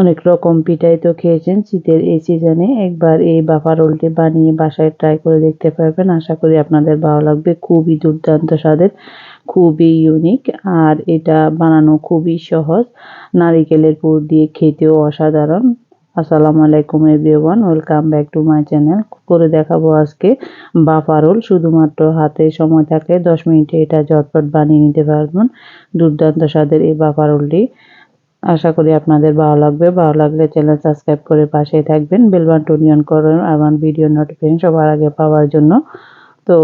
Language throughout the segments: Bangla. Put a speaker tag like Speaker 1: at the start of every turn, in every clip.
Speaker 1: অনেক রকম পিঠাই তো খেয়েছেন। শীতের এই সিজনে একবার এই বাফা রোলটি বানিয়ে বাসায় ট্রাই করে দেখতে পারবেন। আশা করি আপনাদের ভালো লাগবে। খুবই দুর্দান্ত স্বাদের, খুবই ইউনিক আর এটা বানানো খুবই সহজ। নারিকেলের পুর দিয়ে খেতেও অসাধারণ। আসসালামু আলাইকুম everyone welcome back to my channel করে দেখাবো আজকে বাফা রোল। শুধুমাত্র হাতে সময় থাকলে দশ মিনিটে এটা ঝটপট বানিয়ে নিতে পারবেন। দুর্দান্ত স্বাদের এই বাফা রোলটি। আশা করি আপনাদের ভালো লাগবে। ভালো লাগলে চ্যানেল সাবস্ক্রাইব করে পাশেই থাকবেন। বেল বাটন অন করুন। আমার ভিডিও নোটিফিকেশন সবার আগে পাওয়ার জন্য। তো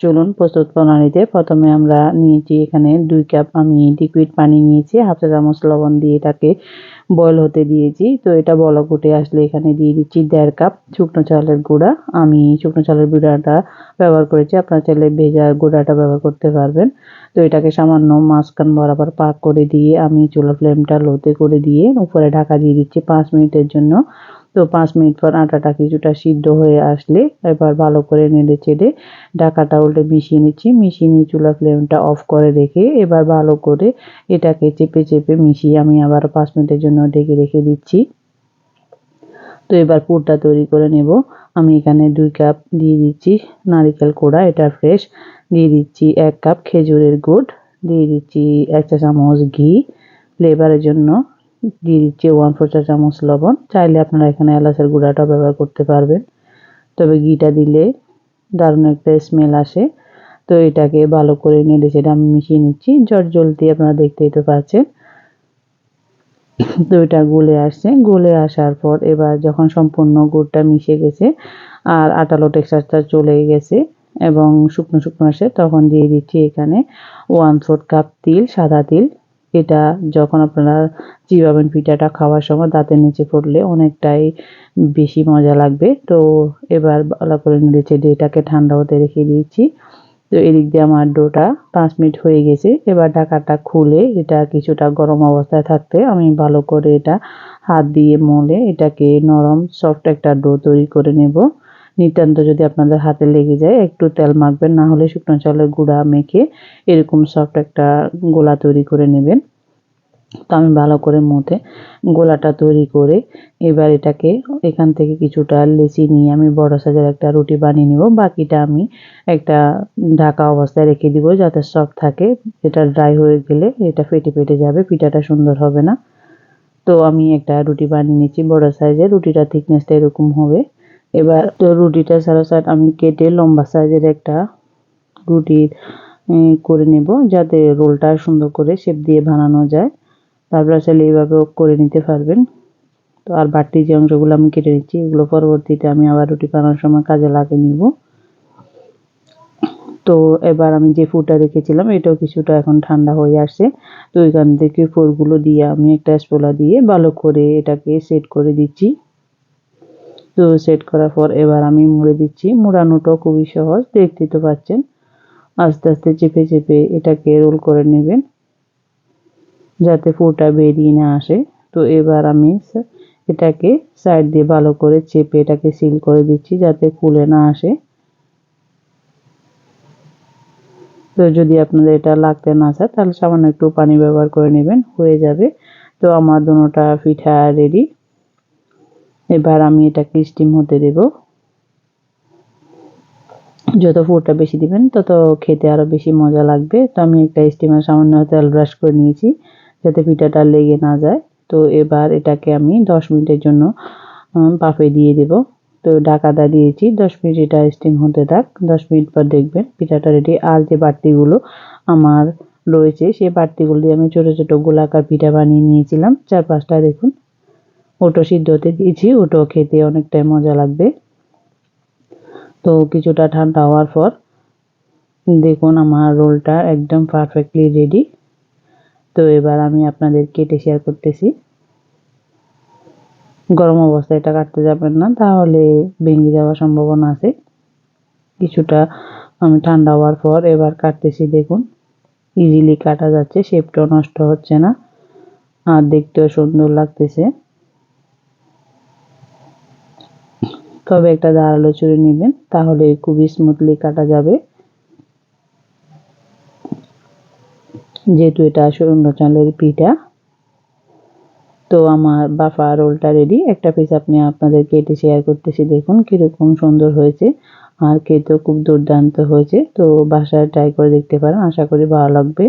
Speaker 1: চলুন প্রস্তুত প্রণালীতে। প্রথমে আমরা নিয়েছি এখানে দুই কাপ আমি লিকুইড পানি নিয়েছি, হাফ চা চামচ লবণ দিয়ে এটাকে বয়ল হতে দিয়েছি। তো এটা বলক উঠে আসলে এখানে দিয়ে দিচ্ছি দেড় কাপ শুকনো চালের গুঁড়া। আমি শুকনো চালের গুঁড়াটা ব্যবহার করেছি, আপনার চাইলে ভেজা গুঁড়াটা ব্যবহার করতে পারবেন। তো এটাকে সামান্য মাঝখান বরাবর পাক করে দিয়ে আমি চুলা ফ্লেমটা লোতে করে দিয়ে উপরে ঢাকা দিয়ে দিচ্ছি পাঁচ মিনিটের জন্য। তো পাঁচ মিনিট পর আটাটা কিছুটা সিদ্ধ হয়ে আসলে এবার ভালো করে নেড়ে চেড়ে ঢাকাটা উল্টে মিশিয়ে নিচ্ছি। মিশিয়ে নিয়ে চুলা ফ্লেমটা অফ করে রেখে এবার ভালো করে এটাকে চেপে চেপে মিশিয়ে আমি আবার পাঁচ মিনিটের জন্য ঢেকে রেখে দিচ্ছি। তো এবার পুরটা তৈরি করে নেব। আমি এখানে দুই কাপ দিয়ে দিচ্ছি নারিকেল কোড়া, এটা ফ্রেশ দিয়ে দিচ্ছি এক কাপ খেজুরের গুড়, দিয়ে দিচ্ছি এক চা চামচ ঘি ফ্লেভারের জন্য দিয়ে দিচ্ছি ওয়ান ফোর চা চামচ লবণ। চাইলে আপনারা এখানে এলাচের গুঁড়াটাও ব্যবহার করতে পারবেন। তবে ঘিটা দিলে দারুণ একটা স্মেল আসে। তো এটাকে ভালো করে নেড়ে সেটা আমি মিশিয়ে নিচ্ছি। জট জলদি আপনারা দেখতেই তো পাচ্ছেন। তো এটা গলে আসছে। গলে আসার পর এবার যখন সম্পূর্ণ গুড়টা মিশে গেছে আর আটালো টেক্সচারটা চলে গেছে এবং শুকনো শুকনো আসে, তখন দিয়ে দিচ্ছি এখানে ওয়ান ফোর্থ কাপ তিল, সাদা তিল। এটা যখন আপনারা চিবাবেন পিঠাটা খাওয়ার সময় দাঁতের নিচে পড়লে অনেকটাই বেশি মজা লাগবে। তো এবার ভালো করে নেড়েছে এটাকে ঠান্ডা হতে রেখে দিয়েছি। তো এদিক দিয়ে আমার ডোটা পাঁচ মিনিট হয়ে গেছে। এবার ঢাকাটা খুলে এটা কিছুটা গরম অবস্থায় থাকতে আমি ভালো করে এটা হাত দিয়ে মলে এটাকে নরম সফট একটা ডো তৈরি করে নেব। নিতান্ত যদি আপনাদের হাতে লেগে যায়, একটু তেল মাখবেন, না হলে শুকনো চালের গুঁড়া মেখে এরকম সফট একটা গোলা তৈরি করে নেবেন। তো আমি ভালো করে মতে গোলাটা তৈরি করে এবার এটাকে এখান থেকে কিছুটা লেচি নিয়ে আমি বড় সাইজের একটা রুটি বানিয়ে নিব। বাকিটা আমি একটা ঢাকা অবস্থায় রেখে দিব যাতে সফট থাকে। এটা ড্রাই হয়ে গেলে এটা ফেটে ফেটে যাবে, পিঠাটা সুন্দর হবে না। তো আমি একটা রুটি বানিয়ে নিচ্ছি, বড় সাইজের। রুটিটা থিকনেসটা এরকম হবে। এবার তো রুটিটা সারা সাইড আমি কেটে লম্বা সাইজের একটা রুটির করে নেব, যাতে রোলটা সুন্দর করে শেপ দিয়ে বানানো যায়। তারপর আসলে এইভাবেও করে নিতে পারবেন। তো আর বাড়তি যে অংশগুলো আমি কেটে নিচ্ছি, এগুলো পরবর্তীতে আমি আবার রুটি বানানোর সময় কাজে লাগিয়ে নিব। তো এবার আমি যে ফুটা রেখেছিলাম এটাও কিছুটা এখন ঠান্ডা হয়ে আসছে। তো ওইখান থেকে ফোরগুলো দিয়ে আমি একটা স্পোলা দিয়ে ভালো করে এটাকে সেট করে দিচ্ছি। তো সেট করার পর এবার আমি মুড়ে দিচ্ছি। মুড়ানোটাও খুবই সহজ, দেখতে তো পাচ্ছেন। আস্তে আস্তে চেপে চেপে এটাকে রোল করে নেবেন, যাতে ফুটা বেরিয়ে না আসে। তো এবার আমি এটাকে সাইড দিয়ে ভালো করে চেপে এটাকে সিল করে দিচ্ছি যাতে খুলে না আসে। তো যদি আপনাদের এটা লাগতে না চায়, তাহলে সামান্য একটু পানি ব্যবহার করে নেবেন, হয়ে যাবে। তো আমার দুটা পিঠা রেডি এবার আমি এটাকে স্টিম হতে দেব। যত ফুটটা বেশি দিবেন, তত খেতে আরও বেশি মজা লাগবে। তো আমি একটা স্টিমার সামান্য তেল ব্রাশ করে নিয়েছি, যাতে পিঠাটা লেগে না যায়। তো এবার এটাকে আমি দশ মিনিটের জন্য পাফে দিয়ে দেব। তো ঢাকা দা দিয়েছি, দশ মিনিট এটা স্টিম হতে থাক। দশ মিনিট পর দেখবেন পিঠাটা রেডি আর যে বাড়তিগুলো আমার রয়েছে, সেই বাড়তিগুলো দিয়ে আমি ছোটো ছোটো গোলাকার পিঠা বানিয়ে নিয়েছিলাম। চার পাঁচটা দেখুন ওটো সিদ্ধ হতে দিয়েছি ওটো খেতে অনেকটাই মজা লাগবে। তো কিছুটা ঠান্ডা হওয়ার পর দেখুন আমার রোলটা একদম পারফেক্টলি রেডি তো এবার আমি আপনাদের কেটে শেয়ার করতেছি। গরম অবস্থায় এটা কাটতে যাবেন না, তাহলে ভেঙে যাওয়ার সম্ভাবনা আছে। কিছুটা আমি ঠান্ডা হওয়ার পর এবার কাটতেছি, দেখুন। ইজিলি কাটা যাচ্ছে শেপটাও নষ্ট হচ্ছে না। আর দেখতেও সুন্দর লাগতেছে। তবে একটা ধারালো চুরি নেবেন, তাহলে খুবই স্মুথলি কাটা যাবে। যেহেতু এটা শূন্য চালের পিঠা, তো আমার বাফা রোলটা রেডি একটা পিস আপনি আপনাদের কেটে শেয়ার করতেছি, দেখুন কীরকম সুন্দর হয়েছে আর খেতেও খুব দুর্দান্ত হয়েছে। তো বাসায় ট্রাই করে দেখতে পারেন, আশা করি ভালো লাগবে।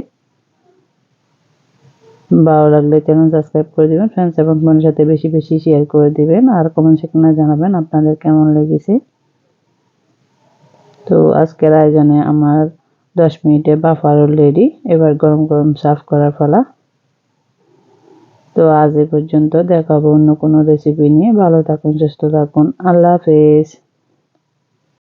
Speaker 1: ভালো লাগলে চ্যানেল সাবস্ক্রাইব করে দেবেন ফ্রেন্ডস এবং বোনের সাথে বেশি বেশি শেয়ার করে দিবেন আর কমেন্ট সেকশনে জানাবেন আপনাদের কেমন লেগেছে। তো আজকের আয়োজনে আমার দশ মিনিটে বাফারও রেডি এবার গরম গরম সার্ভ করার ফলা তো আজ এ পর্যন্ত দেখাবো অন্য কোনো রেসিপি নিয়ে। ভালো থাকুন, সুস্থ থাকুন। আল্লাহ হাফেজ।